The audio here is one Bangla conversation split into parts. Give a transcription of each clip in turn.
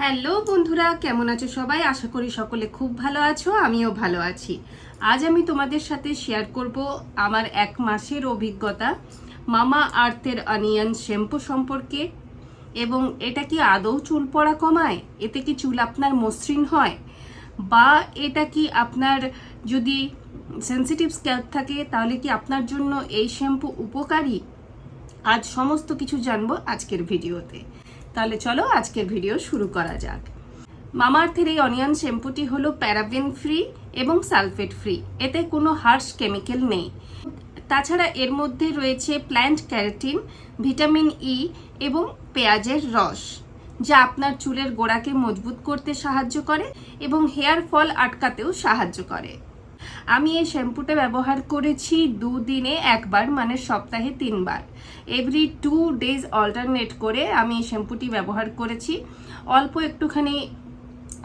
হ্যালো বন্ধুরা, কেমন আছো সবাই? আশা করি সকলে খুব ভালো আছো, আমিও ভালো আছি। আজ আমি তোমাদের সাথে শেয়ার করব আমার এক মাসের অভিজ্ঞতা, মামা আর্থের অনিয়ন শ্যাম্পু সম্পর্কে। এবং এটা কি আদৌ চুল পড়া কমায়? এতে কি চুল আপনার মসৃণ হয়? বা এটা কি আপনার যদি সেন্সিটিভ স্ক্যাল্প থাকে, তাহলে কি আপনার জন্য এই শ্যাম্পু উপকারী? আজ সমস্ত কিছু জানব আজকের ভিডিওতে তাহলে চলো আজকের ভিডিও শুরু করা যাক। মামাআর্থের এই অনিয়ন শ্যাম্পুটি হলো প্যারাবেন ফ্রি এবং সালফেট ফ্রি এতে কোনো হার্শ কেমিক্যাল নেই। তাছাড়া এর মধ্যে রয়েছে প্ল্যান্ট ক্যারোটিন ভিটামিন ই এবং পেঁয়াজের রস, যা আপনার চুলের গোড়াকে মজবুত করতে সাহায্য করে এবং হেয়ার ফল আটকাতেও সাহায্য করে। আমি এই শ্যাম্পুটা ব্যবহার করেছি দুদিনে একবার মানে সপ্তাহে তিনবার। এভরি টু ডেজ অল্টারনেট করে আমি এই শ্যাম্পুটি ব্যবহার করেছি। অল্প একটুখানি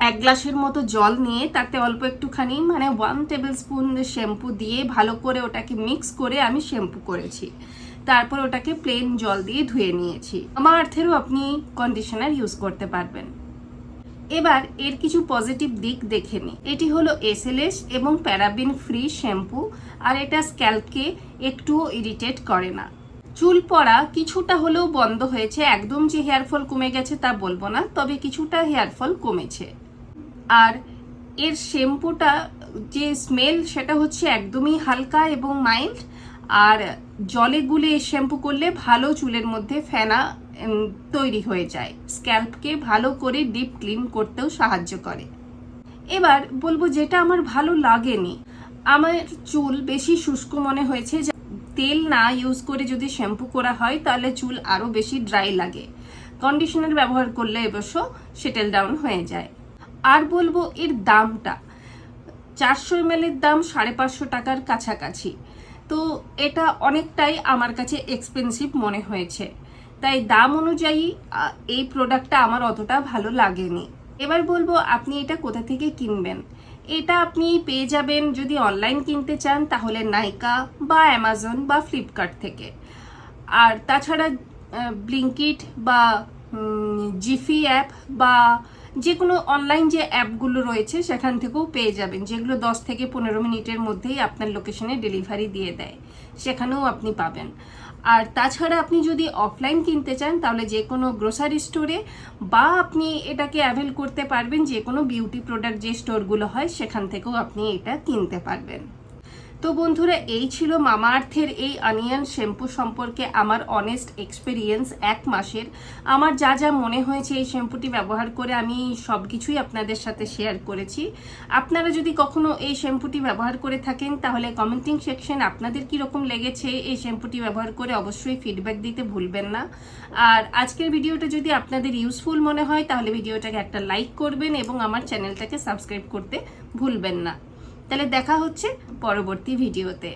এক গ্লাসের মতো জল নিয়ে তাতে অল্প একটুখানি মানে ওয়ান টেবিল স্পুন শ্যাম্পু দিয়ে ভালো করে ওটাকে মিক্স করে আমি শ্যাম্পু করেছি। তারপর ওটাকে প্লেন জল দিয়ে ধুয়ে নিয়েছি। আমার আর্থেরও আপনি কন্ডিশনার ইউজ করতে পারবেন। এবার এর কিছু পজিটিভ দিক দেখে নিই এটি হলো এসএলএস এবং প্যারাবিন ফ্রি শ্যাম্পু আর এটা স্ক্যাল্পকে একটুও ইরিটেট করে না। চুল পড়া কিছুটা হলেও বন্ধ হয়েছে, একদম যে হেয়ার ফল কমে গেছে তা বলব না, তবে কিছুটা হেয়ার ফল কমেছে। আর এর শ্যাম্পুটা যে স্মেল সেটা হচ্ছে একদমই হালকা এবং মাইল্ড আর জলে গুলে শ্যাম্পু করলে ভালো চুলের মধ্যে ফেনা তৈরি হয়ে যায়। স্ক্যাল্পকে ভালো করে ডিপ ক্লিন করতেও সাহায্য করে। এবার বলব যেটা আমার ভালো লাগেনি। আমার চুল বেশি শুষ্ক মনে হয়েছে তেল না ইউজ করে যদি শ্যাম্পু করা হয়, তাহলে চুল আরও বেশি ড্রাই লাগে। কন্ডিশনার ব্যবহার করলে অবশ্য সেটেল ডাউন হয়ে যায়। আর বলব এর দামটা। চারশো এম এর দাম সাড়ে পাঁচশো টাকার কাছাকাছি। তো এটা অনেকটাই আমার কাছে এক্সপেন্সিভ মনে হয়েছে। তাই দাম অনুযায়ী এই প্রোডাক্টটা আমার অতটা ভালো লাগেনি। এবার বলব, আপনি এটা কোথা থেকে কিনবেন? এটা আপনি পেয়ে যাবেন যদি অনলাইন কিনতে চান, তাহলে নাইকা বা অ্যামাজন বা ফ্লিপকার্ট থেকে। আর তাছাড়া ব্লিঙ্কিট বা জিফি অ্যাপ বা যে কোনো অনলাইন যে অ্যাপগুলো রয়েছে, সেখান থেকেও পেয়ে যাবেন, যেগুলো দশ থেকে পনেরো মিনিটের মধ্যেই আপনার লোকেশনে ডেলিভারি দিয়ে দেয়। সেখানেও আপনি পাবেন। আর তাছাড়া আপনি যদি অফলাইন কিনতে চান, তাহলে যে কোনো গ্রোসারি স্টোরে বা আপনি এটাকে অ্যাভেল করতে পারবেন, যে কোনো বিউটি প্রোডাক্ট যে স্টোরগুলো হয়, সেখান থেকেও আপনি এটা কিনতে পারবেন। তো বন্ধুরা, এই ছিল মামা আর্থের এই অনিয়ন শ্যাম্পু সম্পর্কে আমার অনেস্ট এক্সপিরিয়েন্স এক মাসের। আমার যা যা মনে হয়েছে এই শ্যাম্পুটি ব্যবহার করে আমি সব কিছুই আপনাদের সাথে শেয়ার করেছি। আপনারা যদি কখনো এই শ্যাম্পুটি ব্যবহার করে থাকেন, তাহলে কমেন্টিং সেকশন আপনাদের কীরকম লেগেছে এই শ্যাম্পুটি ব্যবহার করে অবশ্যই ফিডব্যাক দিতে ভুলবেন না। আর আজকের ভিডিওটা যদি আপনাদের ইউজফুল মনে হয়, তাহলে ভিডিওটাকে একটা লাইক করবেন এবং আমার চ্যানেলটাকে সাবস্ক্রাইব করতে ভুলবেন না। তাহলে দেখা হচ্ছে পরবর্তী ভিডিওতে।